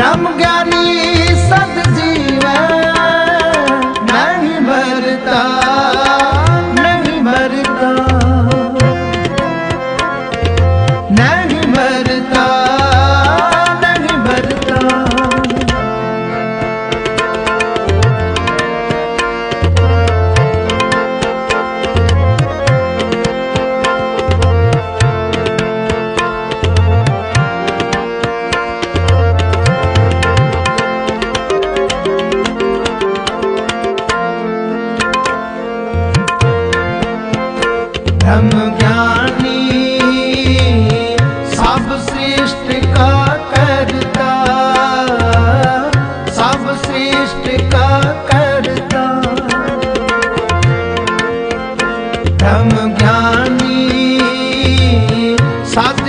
ਬ੍ਰਹਮ ਗਿਆਨੀ ਸਤ ਜੀਵੈ ਨਹੀਂ ਮਰਤਾ ਨਹੀਂ ਮਰਤਾ ਨਹੀਂ ਮਰਤਾ। ਬ੍ਰਹਮ ਗਿਆਨੀ ਸਭ ਸ੍ਰਿਸ਼ਟ ਕਾ ਕਰਤਾ। ਸਭ ਸ੍ਰਿਸ਼ਟ ਕਾ ਕਰਤਾ। ਬ੍ਰਹਮ ਗਿਆਨੀ ਸਤ